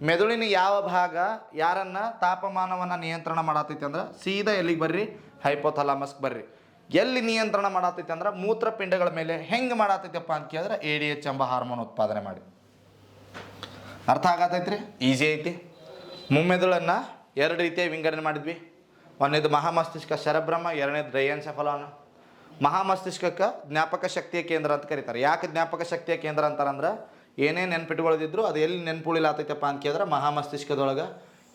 ಮೆದುಳಿನ ಯಾವ ಭಾಗ ಯಾರನ್ನ ತಾಪಮಾನವನ್ನು ನಿಯಂತ್ರಣ ಮಾಡತೈತಿ ಅಂದ್ರೆ ಸೀದಾ ಎಲ್ಲಿಗೆ ಬರ್ರಿ? ಹೈಪೋಥಲಾಮಸ್ಗೆ ಬರ್ರಿ. ಎಲ್ಲಿ ನಿಯಂತ್ರಣ ಮಾಡತ್ತೈತಿ ಅಂದ್ರೆ ಮೂತ್ರಪಿಂಡಗಳ ಮೇಲೆ ಹೆಂಗೆ ಮಾಡತ್ತೈತಪ್ಪ ಅಂತ ಕೇಳಿದ್ರೆ ಎ ಡಿ ಎಚ್ ಎಂಬ ಹಾರ್ಮೋನ್ ಉತ್ಪಾದನೆ ಮಾಡಿ. ಅರ್ಥ ಆಗತೈತ್ರಿ? ಈಸಿ ಐತಿ. ಮುಮ್ಮೆದುಳನ್ನು ಎರಡು ರೀತಿಯ ವಿಂಗಡಣೆ ಮಾಡಿದ್ವಿ. ಒಂದನೇದು ಮಹಾಮಸ್ತಿಷ್ಕ ಶರಬ್ರಹ್ಮ, ಎರಡನೇದು ಡ್ರೈಯನ್ಸೆಫಲಾನ ಮಹಾಮಸ್ತಿಷ್ಕಕ್ಕೆ ಜ್ಞಾಪಕ ಶಕ್ತಿಯ ಕೇಂದ್ರ ಅಂತ ಕರೀತಾರೆ. ಯಾಕೆ ಜ್ಞಾಪಕ ಶಕ್ತಿಯ ಕೇಂದ್ರ ಅಂತಾರಂದ್ರೆ ಏನೇ ನೆನ್ಪಿಟ್ಕೊಳ್ಳೋದಿದ್ರು ಅದು ಎಲ್ಲಿ ನೆನ್ಪುಳಿಲಾತೈತಪ್ಪ ಅಂತ ಕೇಳಿದ್ರೆ ಮಹಾಮಸ್ತಿಷ್ಕದೊಳಗೆ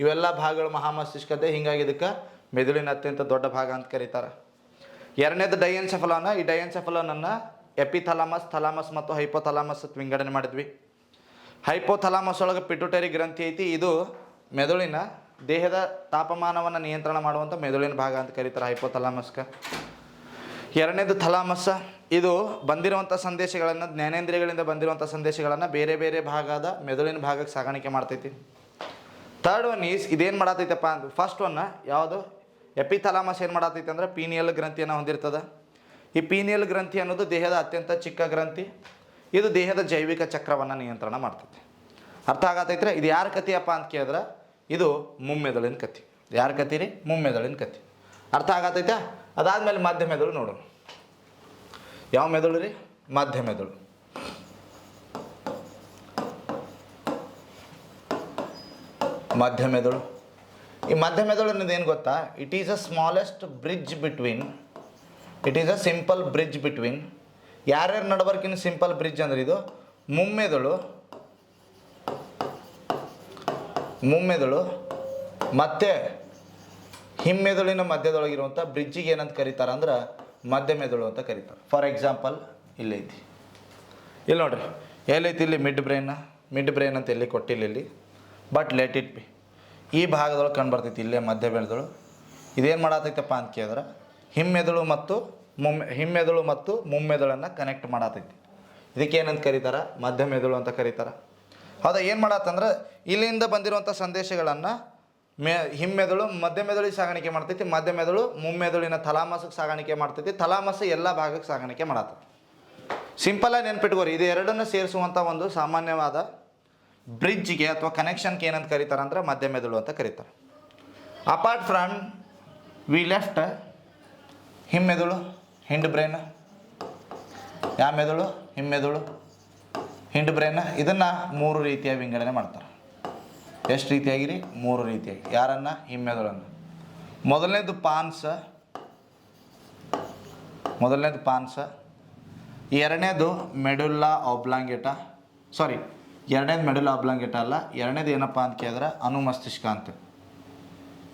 ಇವೆಲ್ಲ ಭಾಗಗಳು ಮಹಾಮಸ್ತಿಷ್ಕದ್ದೇ, ಹಿಂಗಾಗಿ ಇದಕ್ಕೆ ಮೆದುಳಿನ ಅತ್ಯಂತ ದೊಡ್ಡ ಭಾಗ ಅಂತ ಕರೀತಾರೆ. ಎರಡನೇದು ಡಯನ್ಸೆಫಲಾನ, ಈ ಡಯನ್ಸೆಫಲಾನನ್ನು ಎಪಿಥಲಾಮಸ್, ಥಲಾಮಸ್ ಮತ್ತು ಹೈಪೋಥಲಾಮಸ್ ಅಂತ ವಿಂಗಡಣೆ ಮಾಡಿದ್ವಿ. ಹೈಪೋಥಲಾಮಸ್ ಒಳಗೆ ಪಿಟುಟರಿ ಗ್ರಂಥಿ ಐತಿ, ಇದು ಮೆದುಳಿನ ದೇಹದ ತಾಪಮಾನವನ್ನು ನಿಯಂತ್ರಣ ಮಾಡುವಂಥ ಮೆದುಳಿನ ಭಾಗ ಅಂತ ಕರೀತಾರೆ ಹೈಪೋಥಲಾಮಸ್ಕ. ಎರಡನೇದು ಥಲಾಮಸ. ಇದು ಬಂದಿರುವಂಥ ಸಂದೇಶಗಳನ್ನು, ಜ್ಞಾನೇಂದ್ರಿಯಗಳಿಂದ ಬಂದಿರುವಂಥ ಸಂದೇಶಗಳನ್ನು ಬೇರೆ ಬೇರೆ ಭಾಗದ ಮೆದುಳಿನ ಭಾಗಕ್ಕೆ ಸಾಗಾಣಿಕೆ ಮಾಡ್ತೈತಿ. ಥರ್ಡ್ ಒನ್ ಈಸ್ ಇದೇನು ಮಾಡತೈತಪ್ಪ ಅಂದ್ರೆ ಫಸ್ಟ್ ಒನ್ ಯಾವುದು? ಎಪಿಥಲಾಮಸ್ ಏನು ಮಾಡತೈತಿ ಅಂದ್ರೆ, ಪೀನಿಯಲ್ ಗ್ರಂಥಿಯನ್ನು ಹೊಂದಿರ್ತದೆ. ಈ ಪೀನಿಯಲ್ ಗ್ರಂಥಿ ಅನ್ನೋದು ದೇಹದ ಅತ್ಯಂತ ಚಿಕ್ಕ ಗ್ರಂಥಿ. ಇದು ದೇಹದ ಜೈವಿಕ ಚಕ್ರವನ್ನು ನಿಯಂತ್ರಣ ಮಾಡ್ತೈತಿ. ಅರ್ಥ ಆಗತೈತ್ರೆ? ಇದು ಯಾರ ಕಥೆಯಪ್ಪ ಅಂತ ಕೇಳಿದ್ರೆ, ಇದು ಮುಮ್ಮೆದುಳಿನ ಕಥೆ. ಯಾರ ಕಥೆ ರೀ? ಮುಮ್ಮೆದುಳಿನ ಕಥೆ. ಅರ್ಥ ಆಗತೈತಾ? ಅದಾದಮೇಲೆ ಮಧ್ಯ ಮೆದುಳು ನೋಡೋಣ ಯಾವ ಮೆದುಳು ರೀ? ಮಧ್ಯ ಮೆದುಳು ಮಧ್ಯ ಮೆದುಳು ಈ ಮಧ್ಯ ಮೆದುಳು ಅನ್ನೋದು ಏನು ಗೊತ್ತಾ? It is a smallest bridge between it is a simple bridge between ಯಾರ್ಯಾರು ನಡಬರ್ಕಿನ ಸಿಂಪಲ್ ಬ್ರಿಡ್ಜ್ ಅಂದ್ರೆ ಇದು? ಮುಮ್ಮೆದುಳು ಮುಮ್ಮೆದುಳು, ಮತ್ತೆ ಹಿಮ್ಮೆದುಳಿನ ಮಧ್ಯದೊಳಗಿರುವಂಥ ಬ್ರಿಡ್ಜಿಗೆ ಏನಂತ ಕರೀತಾರೆ ಅಂದ್ರೆ ಮಧ್ಯ ಮೆದುಳು ಅಂತ ಕರೀತಾರೆ. ಫಾರ್ ಎಕ್ಸಾಂಪಲ್ ಇಲ್ಲೈತಿ ಇಲ್ಲಿ ನೋಡ್ರಿ, ಎಲ್ಲೈತಿ ಇಲ್ಲಿ ಮಿಡ್ ಬ್ರೈನ್ ಮಿಡ್ ಬ್ರೈನ್ ಅಂತ ಎಲ್ಲಿ ಕೊಟ್ಟಿಲ್ಲ ಇಲ್ಲಿ? ಬಟ್ ಲೆಟ್ ಇಟ್ ಬಿ ಈ ಭಾಗದೊಳಗೆ ಕಂಡು ಬರ್ತೈತಿ ಇಲ್ಲೇ ಮಧ್ಯ ಮೆದುಳು ಇದೇನು ಮಾಡತೈತಪ್ಪ ಅಂತ ಕೇಳಿದ್ರೆ, ಹಿಮ್ಮೆದುಳು ಮತ್ತು ಮುಮ್ಮೆ, ಹಿಮ್ಮೆದುಳು ಮತ್ತು ಮುಮ್ಮೆದುಳನ್ನು ಕನೆಕ್ಟ್ ಮಾಡತೈತಿ. ಇದಕ್ಕೆ ಏನಂತ ಕರೀತಾರೆ? ಮಧ್ಯ ಮೆದುಳು ಅಂತ ಕರೀತಾರೆ. ಹೌದಾ, ಏನು ಮಾಡತ್ತಂದ್ರೆ ಇಲ್ಲಿಂದ ಬಂದಿರುವಂಥ ಸಂದೇಶಗಳನ್ನು ಮೆ, ಹಿಮ್ಮೆದುಳು ಮಧ್ಯ ಮೆದುಳಿಗೆ ಸಾಗಾಣಿಕೆ ಮಾಡ್ತೈತಿ ಮಧ್ಯ ಮೆದುಳು ಮುಮ್ಮೆದುಳಿನ ತಲಾಮಸಕ್ಕೆ ಸಾಗಾಣಿಕೆ ಮಾಡ್ತೈತಿ, ತಲಾಮಸ ಎಲ್ಲ ಭಾಗಕ್ಕೆ ಸಾಗಾಣಿಕೆ ಮಾಡತ್ತೈತಿ ಸಿಂಪಲಾಗಿ ನೆನ್ಪಿಟ್ಕೋರಿ, ಇದು ಎರಡನ್ನು ಸೇರಿಸುವಂಥ ಒಂದು ಸಾಮಾನ್ಯವಾದ ಬ್ರಿಡ್ಜ್ಗೆ ಅಥವಾ ಕನೆಕ್ಷನ್ಗೆ ಏನಂತ ಕರೀತಾರೆ ಅಂದ್ರೆ ಮಧ್ಯ ಮೆದುಳು ಅಂತ ಕರೀತಾರೆ. ಅಪಾರ್ಟ್ ಫ್ರಮ್ ವಿ ಲೆಫ್ಟ್ ಹಿಮ್ಮೆದುಳು ಹಿಂಡ್ ಬ್ರೈನ್ ಯಾವ ಮೆದುಳು, ಹಿಮ್ಮೆದುಳು ಹಿಂಡ್ ಬ್ರೈನ್ ಇದನ್ನು ಮೂರು ರೀತಿಯ ವಿಂಗಡಣೆ ಮಾಡ್ತಾರೆ. ಎಷ್ಟು ರೀತಿಯಾಗಿರಿ? ಮೂರು ರೀತಿಯಾಗಿ. ಯಾರನ್ನು? ಹಿಮ್ಮೆದುಳನ್ನು ಮೊದಲನೇದು ಪಾನ್ಸ. ಮೊದಲನೇದು ಪಾನ್ಸ. ಎರಡನೇದು ಮೆಡುಲ್ಲಾ ಒಬ್ಲಾಂಗೆಟ. ಸಾರಿ ಎರಡನೇದು ಮೆಡುಲ್ಲಾ ಒಬ್ಲಾಂಗೆಟ ಅಲ್ಲ, ಎರಡನೇದು ಏನಪ್ಪ ಅಂತ ಕೇಳಿದ್ರೆ ಅನುಮಸ್ತಿಷ್ಕ ಅಂತ.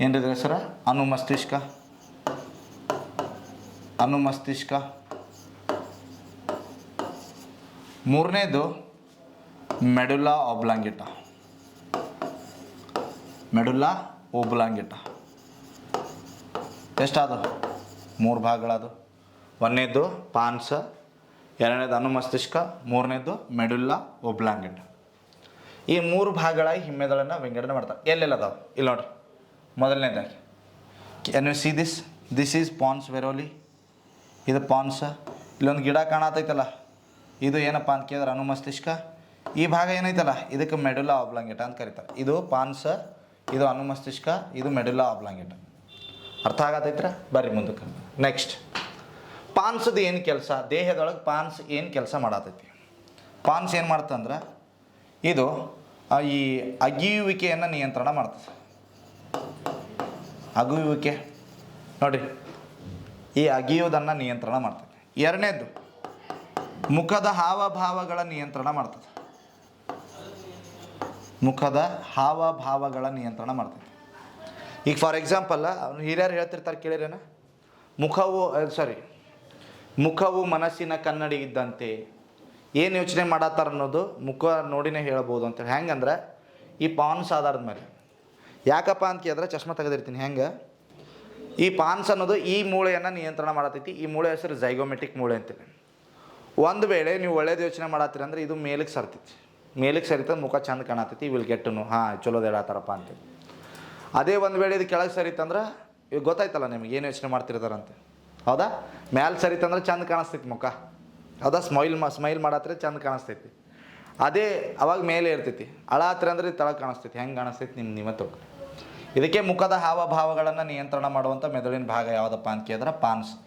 ಏನಿದೆ ಹೆಸರು? ಅನುಮಸ್ತಿಷ್ಕ ಅನುಮಸ್ತಿಷ್ಕ ಮೂರನೇದು ಮೆಡುಲ್ಲಾ ಒಬ್ಲಾಂಗೆಟ. ಮೆಡುಲ್ಲಾ ಓಬ್ಲಾಂಗೆಟ ಎಷ್ಟಾದು ಮೂರು ಭಾಗಗಳದು ಒಂದನೇದು ಪಾನ್ಸ, ಎರಡನೇದು ಅನುಮಸ್ತಿಷ್ಕ, ಮೂರನೇದು ಮೆಡುಲ್ಲಾ ಒಬ್ಲಾಂಗೆಟ್ ಈ ಮೂರು ಭಾಗಗಳಾಗಿ ಹಿಮ್ಮೆದಳನ್ನು ವಿಂಗಡಣೆ ಮಾಡ್ತಾರೆ. ಎಲ್ಲೆಲ್ಲ ಅದಾವೆ ಇಲ್ಲಿ ನೋಡ್ರಿ. ಮೊದಲನೇದಾಗಿ. And you see this this is pons varolii ಇದು ಪಾನ್ಸ ಇಲ್ಲೊಂದು ಗಿಡ ಕಾಣತೈತಲ್ಲ. ಇದು ಏನಪ್ಪ ಅಂತ ಕೇಳಿದ್ರೆ ಅನುಮಸ್ತಿಷ್ಕ. ಈ ಭಾಗ ಏನೈತಲ್ಲ? ಇದಕ್ಕೆ ಮೆಡುಲಾ ಆಬ್ಲಾಂಗೆಟ ಅಂತ ಕರೀತಾರೆ. ಇದು ಪಾನ್ಸ ಇದು ಅನುಮಸ್ತಿಷ್ಕ, ಇದು ಮೆಡುಲಾ ಆಬ್ಲಾಂಗೇಟ ಅರ್ಥ ಆಗತೈತ್ರ? ಬರ್ರಿ ಮುಂದಕ್ಕೆ. ನೆಕ್ಸ್ಟ್ ಪಾನ್ಸದ ಏನು ಕೆಲಸ? ದೇಹದೊಳಗೆ ಪಾನ್ಸ್ ಏನು ಕೆಲಸ ಮಾಡತೈತಿ? ಪಾನ್ಸ್ ಏನು ಮಾಡ್ತಂದ್ರೆ, ಇದು ಈ ಅಗಿಯುವಿಕೆಯನ್ನು ನಿಯಂತ್ರಣ ಮಾಡ್ತದೆ ಅಗಿಯುವಿಕೆ. ನೋಡಿ ಈ ಅಗಿಯೋದನ್ನು ನಿಯಂತ್ರಣ ಮಾಡ್ತದೆ ಎರಡನೇದು, ಮುಖದ ಹಾವಭಾವಗಳ ನಿಯಂತ್ರಣ ಮಾಡ್ತದೆ ಮುಖದ ಹಾವಭಾವಗಳ ನಿಯಂತ್ರಣ ಮಾಡ್ತೈತಿ. ಈಗ ಫಾರ್ ಎಕ್ಸಾಂಪಲ್ ಹಿರಿಯರು ಹೇಳ್ತಿರ್ತಾರೆ ಕೇಳಿರೇನ? ಮುಖವು ಸಾರಿ ಮುಖವು ಮನಸ್ಸಿನ ಕನ್ನಡಿ ಇದ್ದಂತೆ ಏನು ಯೋಚನೆ ಮಾಡತ್ತಾರ ಅನ್ನೋದು ಮುಖ ನೋಡಿನೇ ಹೇಳ್ಬೋದು ಅಂತೇಳಿ ಹೆಂಗಂದ್ರೆ ಈ ಪಾನ್ಸ್ ಆಧಾರದ ಮೇಲೆ. ಯಾಕಪ್ಪ ಅಂತ ಕೇಳಿದ್ರೆ ಚಶ್ಮ ತೆಗೆದಿರ್ತೀನಿ. ಹೆಂಗೆ? ಈ ಪಾನ್ಸ್ ಅನ್ನೋದು ಈ ಮೂಳೆಯನ್ನು ನಿಯಂತ್ರಣ ಮಾಡತೈತಿ. ಈ ಮೂಳೆ ಹೆಸರು ಜೈಗೋಮೆಟಿಕ್ ಮೂಳೆ ಅಂತೇಳಿ ಒಂದು ವೇಳೆ ನೀವು ಒಳ್ಳೇದು ಯೋಚನೆ ಮಾಡತ್ತೀರಿ ಅಂದ್ರೆ ಇದು ಮೇಲಕ್ಕೆ ಸರ್ತೈತಿ. ಮೇಲಕ್ಕೆ ಸರಿತಂದ್ರೆ ಮುಖ ಚಂದ ಕಾಣತೈತಿ ವಿಲ್ ಗೆಟ್ಟನು ಹಾಂ ಚಲೋದು ಹೇಳತ್ತಾರಪ್ಪ ಅಂತೇಳಿ ಅದೇ ಒಂದು ವೇಳೆ ಇದು ಕೆಳಗೆ ಸರಿತಂದ್ರೆ ಈಗ ಗೊತ್ತಾಯ್ತಲ್ಲ ನಿಮ್ಗೆ ಏನು ಯೋಚನೆ ಮಾಡ್ತಿರ್ತಾರಂತೆ. ಹೌದಾ? ಮ್ಯಾಲೆ ಸರಿತಂದ್ರೆ ಚಂದ ಕಾಣಿಸ್ತೈತಿ ಮುಖ. ಹೌದಾ? ಸ್ಮೈಲ್ ಮಾ ಸ್ಮೈಲ್ ಮಾಡತ್ರೆ ಚಂದ ಕಾಣಿಸ್ತೈತಿ. ಅದೇ ಅವಾಗ ಮೇಲೆ ಇರ್ತೈತಿ. ಅಳಾತ್ರೆ ಅಂದ್ರೆ ತಳಗೆ ಕಾಣಿಸ್ತೈತಿ. ಹೆಂಗೆ ಕಾಣಿಸ್ತೈತಿ ನಿಮ್ಮ ನಿಮ್ಮ ಇದಕ್ಕೆ ಮುಖದ ಹಾವಭಾವಗಳನ್ನು ನಿಯಂತ್ರಣ ಮಾಡುವಂಥ ಮೆದುಳಿನ ಭಾಗ ಯಾವುದಪ್ಪ ಅಂತ ಕೇಳಿದ್ರೆ, ಪಾನ್ಸ್.